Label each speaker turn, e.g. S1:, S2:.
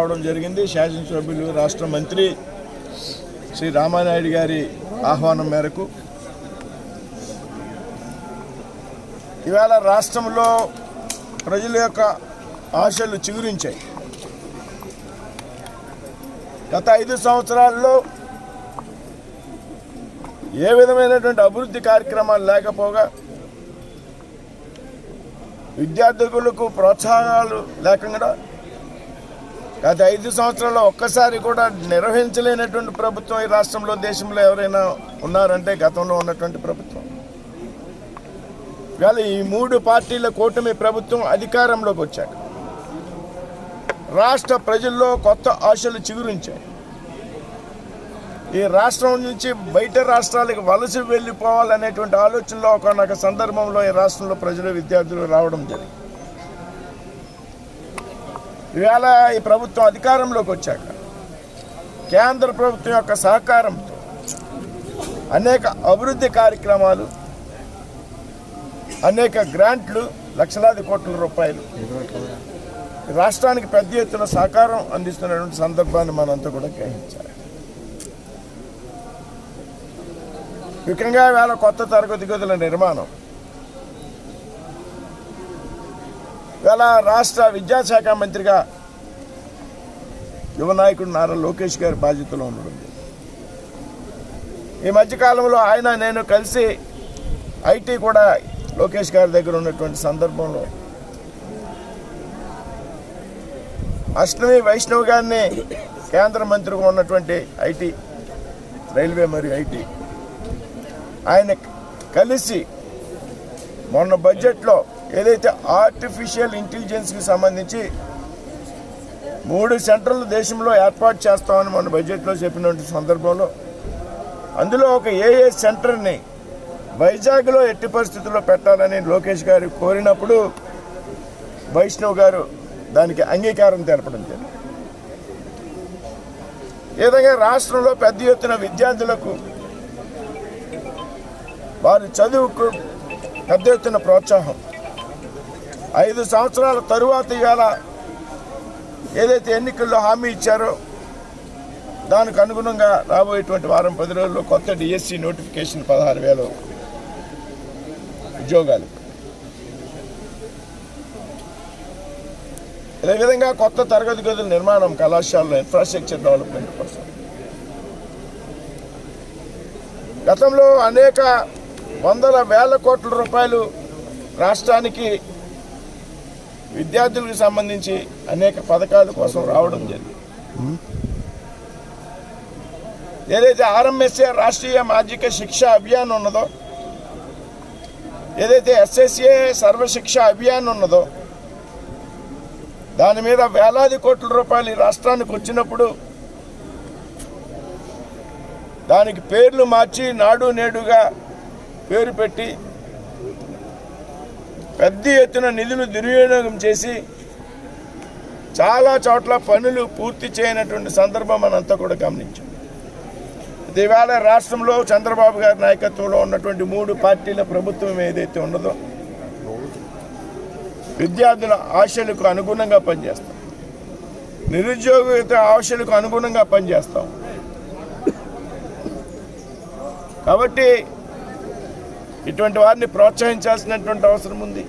S1: రావడం జరిగింది. శాసనసభ్యులు రాష్ట్ర మంత్రి శ్రీ రామానాయుడు గారి ఆహ్వానం మేరకు. ఇవాళ రాష్ట్రంలో ప్రజల యొక్క ఆశలు చిగురించాయి. గత ఐదు సంవత్సరాల్లో ఏ విధమైనటువంటి అభివృద్ధి కార్యక్రమాలు లేకపోగా విద్యార్థులకు ప్రోత్సాహాలు లేకుండా గత ఐదు సంవత్సరాల్లో ఒక్కసారి కూడా నిర్వహించలేనటువంటి ప్రభుత్వం ఈ రాష్ట్రంలో దేశంలో ఎవరైనా ఉన్నారంటే గతంలో ఉన్నటువంటి ప్రభుత్వం. ఇవాళ ఈ మూడు పార్టీల కూటమి ప్రభుత్వం అధికారంలోకి వచ్చాక రాష్ట్ర ప్రజల్లో కొత్త ఆశలు చిగురించాయి. ఈ రాష్ట్రం నుంచి బయట రాష్ట్రాలకు వలస వెళ్ళిపోవాలనేటువంటి ఆలోచనలో ఒకనొక సందర్భంలో ఈ రాష్ట్రంలో ప్రజలు విద్యార్థులు రావడం జరిగింది. ఇవాళ ఈ ప్రభుత్వం అధికారంలోకి వచ్చాక కేంద్ర ప్రభుత్వం యొక్క సహకారంతో అనేక అభివృద్ధి కార్యక్రమాలు అనేక గ్రాంట్లు లక్షలాది కోట్ల రూపాయలు రాష్ట్రానికి పెద్ద ఎత్తున సహకారం అందిస్తున్నటువంటి సందర్భాన్ని మనంతా కూడా గ్రహించాలి. ముఖ్యంగా వేళ కొత్త తరగతి గదుల నిర్మాణం. గల రాష్ట్ర విద్యాశాఖ మంత్రిగా యువ నాయకుడు నారా లోకేష్ గారి బాధ్యతలో ఉండడం ఈ మధ్యకాలంలో ఆయన నేను కలిసి ఐటీ కూడా లోకేష్ గారి దగ్గర ఉన్నటువంటి సందర్భంలో అష్టమి వైష్ణవ్ గారిని కేంద్ర మంత్రిగా ఉన్నటువంటి ఐటీ రైల్వే మరియు ఐటీ ఆయన కలిసి మొన్న బడ్జెట్లో ఏదైతే ఆర్టిఫిషియల్ ఇంటెలిజెన్స్కి సంబంధించి మూడు సెంటర్లు దేశంలో ఏర్పాటు చేస్తామని మన బడ్జెట్లో చెప్పినటువంటి సందర్భంలో అందులో ఒక ఏఏ సెంటర్ని వైజాగ్లో ఎట్టి పరిస్థితుల్లో పెట్టాలని లోకేష్ గారు కోరినప్పుడు వైష్ణవ్ గారు దానికి అంగీకారం తెలపడం జరిగింది. ఈ విధంగా రాష్ట్రంలో పెద్ద ఎత్తున విద్యార్థులకు వారి చదువుకు పెద్ద ఎత్తున ప్రోత్సాహం ఐదు సంవత్సరాల తరువాత ఇవాళ ఏదైతే ఎన్నికల్లో హామీ ఇచ్చారో దానికి అనుగుణంగా రాబోయేటువంటి వారం పది రోజుల్లో కొత్త డిఎస్సి నోటిఫికేషన్ పదహారు వేల ఉద్యోగాలు. అదేవిధంగా కొత్త తరగతి గదుల నిర్మాణం కళాశాలలో ఇన్ఫ్రాస్ట్రక్చర్ డెవలప్మెంట్ కోసం. గతంలో అనేక వందల వేల కోట్ల రూపాయలు రాష్ట్రానికి విద్యార్థులకు సంబంధించి అనేక పథకాల కోసం రావడం జరిగింది. ఏదైతే ఆర్ఎంఎస్ఏ రాష్ట్రీయ మాధ్యమిక శిక్ష అభియాన్ ఉన్నదో ఏదైతే ఎస్ఎస్ఏ సర్వశిక్ష అభియాన్ ఉన్నదో దాని మీద వేలాది కోట్ల రూపాయలు రాష్ట్రానికి వచ్చినప్పుడు దానికి పేర్లు మార్చి నాడు నేడుగా పేరు పెట్టి పెద్ద ఎత్తున నిధులు దుర్వినియోగం చేసి చాలా చోట్ల పనులు పూర్తి చేయనటువంటి సందర్భం మనంతా కూడా గమనించాం. ఇవాళ రాష్ట్రంలో చంద్రబాబు గారి నాయకత్వంలో ఉన్నటువంటి మూడు పార్టీల ప్రభుత్వం ఏదైతే ఉన్నదో విద్యార్థుల ఆశలకు అనుగుణంగా పనిచేస్తాం. నిరుద్యోగిత ఆశలకు అనుగుణంగా పనిచేస్తాం. కాబట్టి ఇటువంటి వారిని ప్రోత్సహించాల్సినటువంటి అవసరం ఉంది.